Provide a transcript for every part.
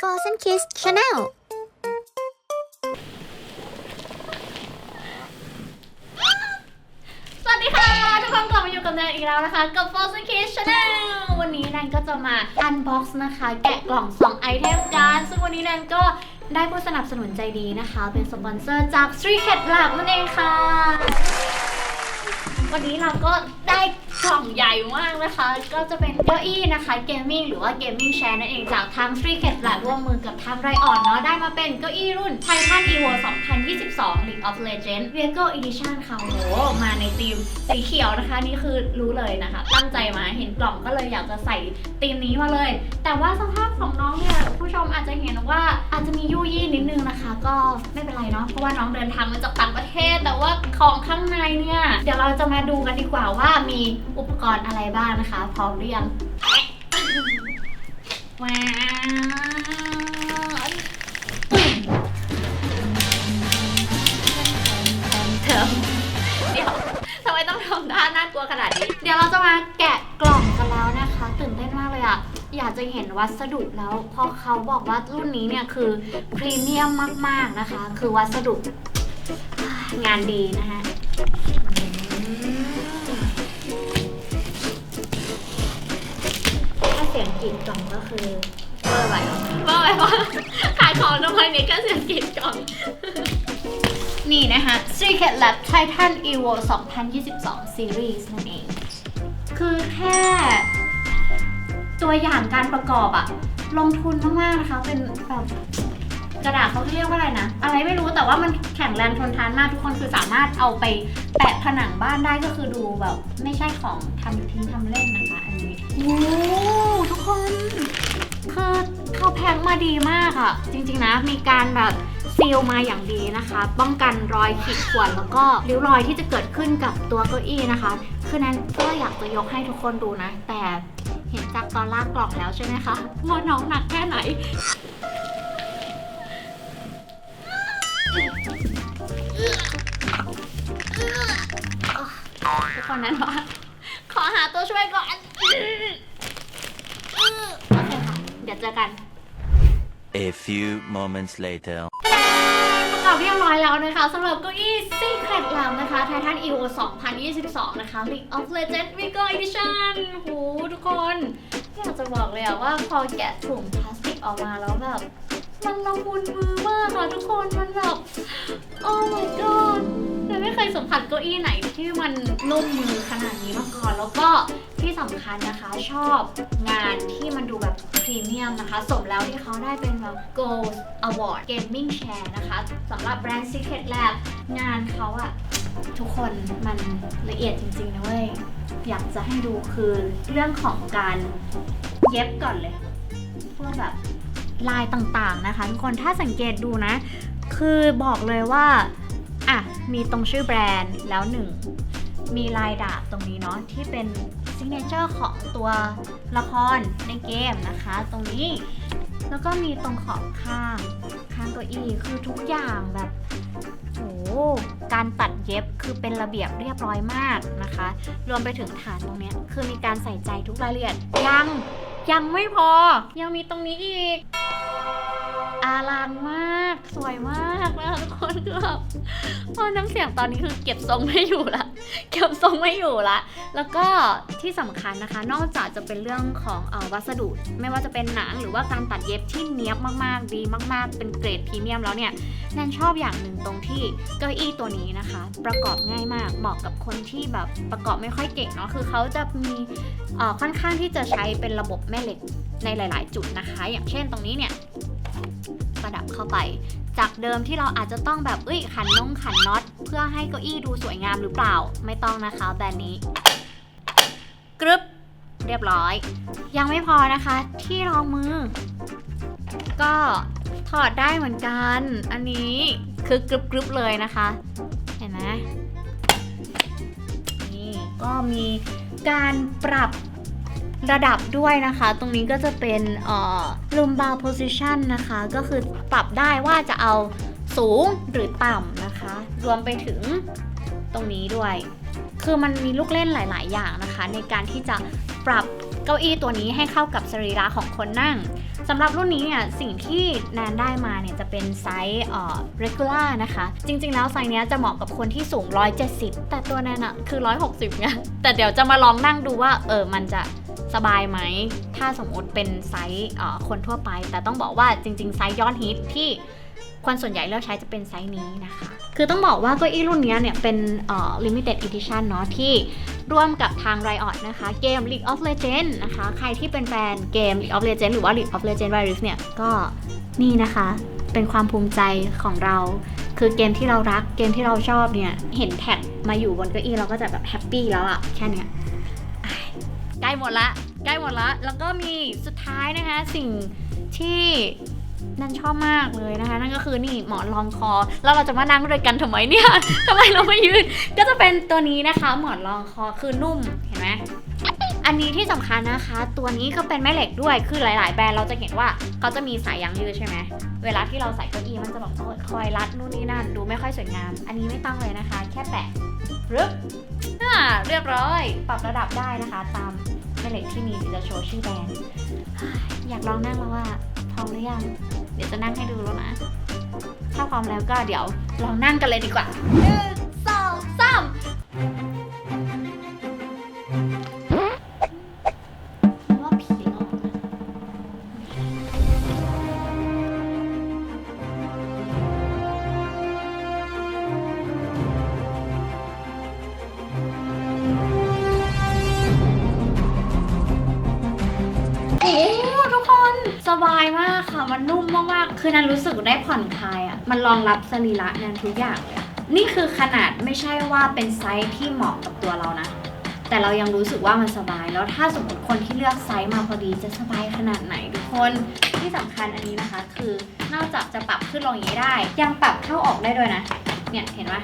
Frozen Kiss Channel สวัสดีค่ะ ทุกคนกลับมาอยู่กับแนนอีกแล้วนะคะ กับ f o r c e Kids Channel วันนี้แนนก็จะมา unbox นะคะ แกะกล่อง2ไอเทมกัน ซึ่งวันนี้แนนก็ได้ผู้สนับสนุนใจดีนะคะ เป็นสปอนเซอร์จาก Street Cat Lab นั่นเองค่ะ วันนี้เราก็ได้กล่องใหญ่มากนะคะ ก็จะเป็นเก้าอี้นะคะเกมมิ่งหรือว่าเกมมิ่งแชร์นั่นเองจากทาง Street Cat Lab ร่วมมือกับทางไรออนเนาะได้มาเป็นเก้าอี้รุ่น Titan Evo 2022 League of Legends Vehicle Edition ค่ะโอ้โหมาในธีมสีเขียวนะคะ นี่คือรู้เลยนะคะ ตั้งใจมาเห็นกล่องก็เลยอยากจะใส่ธีมนี้มาเลย แต่ว่าสภาพของน้องเนี่ยผู้ชมอาจจะเห็นว่าอาจจะมียุ่ยยี่นิด ก็ไม่เป็นไรเนาะเพราะว่าน้องเดินทางมาจากต่างประเทศ แต่ว่าของข้างในเนี่ย เดี๋ยวเราจะมาดูกันดีกว่าว่ามีอุปกรณ์อะไรบ้างนะคะ พร้อมหรือยังว้าวเถิมเดี๋ยวทำไมต้องทำท่าน่ากลัวขนาดนี้ เดี๋ยวเราจะมาแกะกล่องกันแล้วนะคะ ตื่นเต้นมากเลยอะ อยากจะเห็นวัสดุแล้วเพอเขาบอกว่ารุ่นนี้เนี่ยคือพรีเมียมมากๆนะคะ คือวัสดุงานดีนะคะอืมถ้าเสียงกรีดกล่องก็คือเบอร์ไหวเบอร์ไหวเพราะขายของทำไมเนี่ยแค่เสียงกรีดกล่องนี่นะคะ Secret Lab Titan Evo 2022 Series นั่นเอง คือแค่ ตัวอย่างการประกอบอะลงทุนมากๆนะคะ เป็นแบบกระดาษเขาเรียกว่าอะไรนะ อะไรไม่รู้แต่ว่ามันแข็งแรงทนทานมากทุกคนคือสามารถเอาไปแปะผนังบ้านได้ก็คือดูแบบ ไม่ใช่ของทำทิ้งทำเล่นนะคะอันนี้โอ้ทุกคนคือเขาแพ็คมาดีมากอะจริงๆนะมีการแบบซีลมาอย่างดีนะคะ ป้องกันรอยขีดข่วนแล้วก็ริ้วรอยที่จะเกิดขึ้นกับตัวเก้าอี้นะคะ คือนั้นก็อยากจะยกให้ทุกคนดูนะ แต่ เห็นจากตอนลากกล่องแล้วใช่ไหมคะว่าน้องหนักแค่ไหน ทุกคนนั้นว่าขอหาตัวช่วยก่อนโอเคค่ะ เดี๋ยวเจอกัน A few moments later. กอบเรียบร้อยแล้วนะคะสำหรับเก้าอี้ Secret Lab นะคะ Titan EVO 2022 นะคะ League of Legends Vigo Edition โหทุกคนอยากจะบอกเลยอะว่าพอแกะถุงพลาสติกออกมาแล้วแบบ มันละมุนมือมากค่ะทุกคนมันแบบโอ้ my god เราไม่เคยสัมผัสเก้าอี้ไหนที่มันนุ่มมือขนาดนี้มาก่อนแล้วก็ ที่สำคัญนะคะ ชอบงานที่มันดูแบบพรีเมียมนะคะ สมแล้วที่เขาได้เป็นแบบ Gold Award Gaming Chair นะคะสำหรับแบรนด์ Secret Lab งานเขาอะทุกคนมันละเอียดจริงๆนะเว้ย อยากจะให้ดูคือเรื่องของการเย็บก่อนเลย พวกแบบลายต่างๆนะคะ ทุกคนถ้าสังเกตดูนะ คือบอกเลยว่าอะมีตรงชื่อแบรนด์แล้วหนึ่ง มีลายดาบตรงนี้เนาะที่เป็น ซิกเนเจอร์ของตัวละครในเกมนะคะ ตรงนี้แล้วก็มีตรงขอบข้างข้างเก้าอี้คือทุกอย่างแบบโหการตัดเย็บคือเป็นระเบียบเรียบร้อยมากนะคะ รวมไปถึงฐานตรงนี้คือมีการใส่ใจทุกรายละเอียดยังยังไม่พอยังมีตรงนี้อีก อลังมาก สวยมากนะคะทุกคนคือแบบพอน้ำเสียงตอนนี้คือเก็บทรงไม่อยู่ละ เก็บทรงไม่อยู่ละ แล้วก็ที่สำคัญนะคะ นอกจากจะเป็นเรื่องของอวัสดุ ไม่ว่าจะเป็นหนังหรือว่าการตัดเย็บที่เนี้ยบมากๆ ดีมาก ๆ เป็นเกรดพรีเมียมแล้วเนี่ยแนนชอบอย่างหนึ่งตรงที่เก้าอี้ตัวนี้นะคะ ประกอบง่ายมากเหมาะกับคนที่แบบประกอบไม่ค่อยเก่งเนาะคือเขาจะมีค่อนข้างที่จะใช้เป็นระบบแม่เหล็กในหลาย ๆ จุดนะคะ อย่างเช่นตรงนี้เนี่ย ประดับเข้าไป จากเดิมที่เราอาจจะต้องแบบเอ้ยขันนงขันน็อต เพื่อให้เก้าอี้ดูสวยงามหรือเปล่า ไม่ต้องนะคะแบรนด์นี้กรึบเรียบร้อย ยังไม่พอนะคะ ที่รองมือ ก็ถอดได้เหมือนกัน อันนี้คือกรึบกรึบเลยนะคะ เห็นไหมนี่ก็มีการปรับ ระดับด้วยนะคะ ตรงนี้ก็จะเป็นเอ่อ lumbar position นะคะ ก็คือปรับได้ว่าจะเอาสูงหรือต่ำนะคะ รวมไปถึงตรงนี้ด้วย คือมันมีลูกเล่นหลาย ๆ อย่างนะคะ ในการที่จะปรับเก้าอี้ตัวนี้ให้เข้ากับสรีระของคนนั่งสำหรับรุ่นนี้เนี่ยสิ่งที่แนนได้มาเนี่ยจะเป็นไซส์เอ่อ regular นะคะ จริง ๆ แล้วไซส์เนี้ยจะเหมาะกับคนที่สูง 170 แต่ตัวแนนอะคือ 160ไงแต่เดี๋ยวจะมาลองนั่งดูว่าเออมันจะ สบายไหม ถ้าสมมติเป็นไซส์คนทั่วไป แต่ต้องบอกว่าจริง ๆ ไซส์ยอดฮิตที่คนส่วนใหญ่เลือกใช้จะเป็นไซส์นี้นะคะ คือต้องบอกว่าเก้าอี้รุ่นนี้เนี่ยเป็นเอ่อ limited edition เนาะที่ร่วมกับทาง Riot นะคะเกม League of Legends นะคะ ใครที่เป็นแฟนเกม League of Legends หรือว่า League of Legends Virus เนี่ยก็นี่นะคะ เป็นความภูมิใจของเรา คือเกมที่เรารักเกมที่เราชอบเนี่ย เห็นแท็กมาอยู่บนเก้าอี้เราก็จะแบบแฮปปี้แล้วอะแค่เนี้ย ล้หมดละ ใกล้หมดละ แล้วก็มีสุดท้ายนะคะ สิ่งที่นันชอบมากเลยนะคะ นั่นก็คือนี่หมอนรองคอ แล้วเราจะมานั่งด้วยกันทำไมเนี่ยทำไมเราไม่ยืน ก็จะเป็นตัวนี้นะคะ หมอนรองคอคือนุ่มเห็นไหม อันนี้ที่สำคัญนะคะ ตัวนี้ก็เป็นแม่เหล็กด้วย คือหลาย ๆ แบรนด์เราจะเห็นว่าเขาจะมีสายยางยืดใช่ไหม เวลาที่เราใส่เก้าอี้มันจะแบบโอ๊ยคอยรัดนู่นนี่นั่น ดูไม่ค่อยสวยงาม อันนี้ไม่ต้องเลยนะคะ แค่แปะรึบอ่าเรียบร้อย ปรับระดับได้นะคะ ตามแม่เหล็กที่มีเดี๋ยวจะโชว์ชื่อแบรนด์ อยากลองนั่งแล้วว่าพร้อมหรือยัง เดี๋ยวจะนั่งให้ดูแล้วนะ ถ้าพร้อมแล้วก็เดี๋ยวลองนั่งกันเลยดีกว่า สบายมากค่ะ มันนุ่มมากๆ คือนันรู้สึกได้ผ่อนคลายอะ มันรองรับสรีระนันทุกอย่างเลยนี่คือขนาดไม่ใช่ว่าเป็นไซส์ที่เหมาะกับตัวเรานะ แต่เรายังรู้สึกว่ามันสบาย แล้วถ้าสมมติคนที่เลือกไซส์มาพอดีจะสบายขนาดไหนทุกคน ที่สำคัญอันนี้นะคะ คือนอกจากจะปรับขึ้นลงอย่างนี้ได้ ยังปรับเข้าออกได้ด้วยนะ เนี่ยเห็นไหม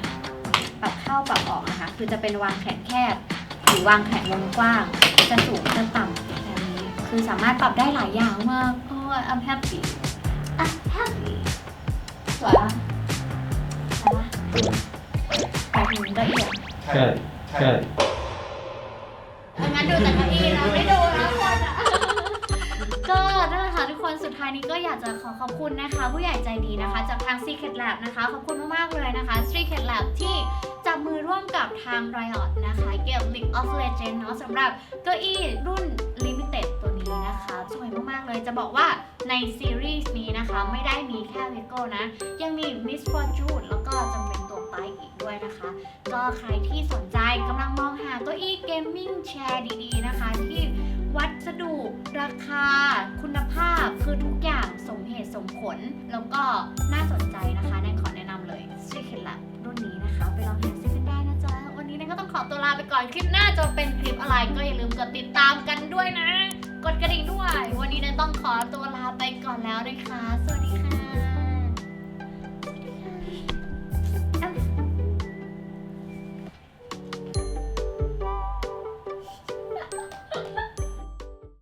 ปรับเข้าปรับออกนะคะ คือจะเป็นวางแขนแคบ หรือวางแขนวงกว้าง จะสูงจะต่ำแบบนี้ คือสามารถปรับได้หลายอย่างมาก โอ้ย I'm happy I'm happy สวยปะสวยปะไปถึงละเอียดใช่ใช่งั้นดูแต่เก้าอี้เราไม่ดูนะคนอะก็นั่นแหละค่ะทุกคนสุดท้ายนี้ก็อยากจะขอขอบคุณนะคะ ผู้ใหญ่ใจดีนะคะ จากทาง Secret Lab นะคะ ขอบคุณมากๆเลยนะคะ Secret Lab ที่จับมือร่วมกับทาง Riot นะคะ เกม League of Legends เนาะสำหรับเก้าอี้รุ่น Limited ตัว นี้นะคะสวยมากๆเลยจะบอกว่าในซีรีส์นี้นะคะ ไม่ได้มีแค่ Lego นะ ยังมี Miss Fortune แล้วก็จำเป็นตัวไปอีกด้วยนะคะ ก็ใครที่สนใจกำลังมองหาเก้าอี้เกมมิ่งแชร์ดีๆนะคะ ที่วัสดุราคา คุณภาพคือทุกอย่างสมเหตุสมผล แล้วก็น่าสนใจนะคะแนนขอแนะนำเลย Secret Lab รุ่นนี้นะคะ ไปลองหาซื้อกันได้นะจ๊ะ วันนี้แนนก็ต้องขอตัวลาไปก่อนคลิปหน้าจะเป็นคลิปอะไรก็อย่าลืมกดติดตามกันด้วยนะ กดกระดิ่งด้วย วันนี้นนต้องขอตัวลาไปก่อนแล้วนะคะ สวัสดีค่ะ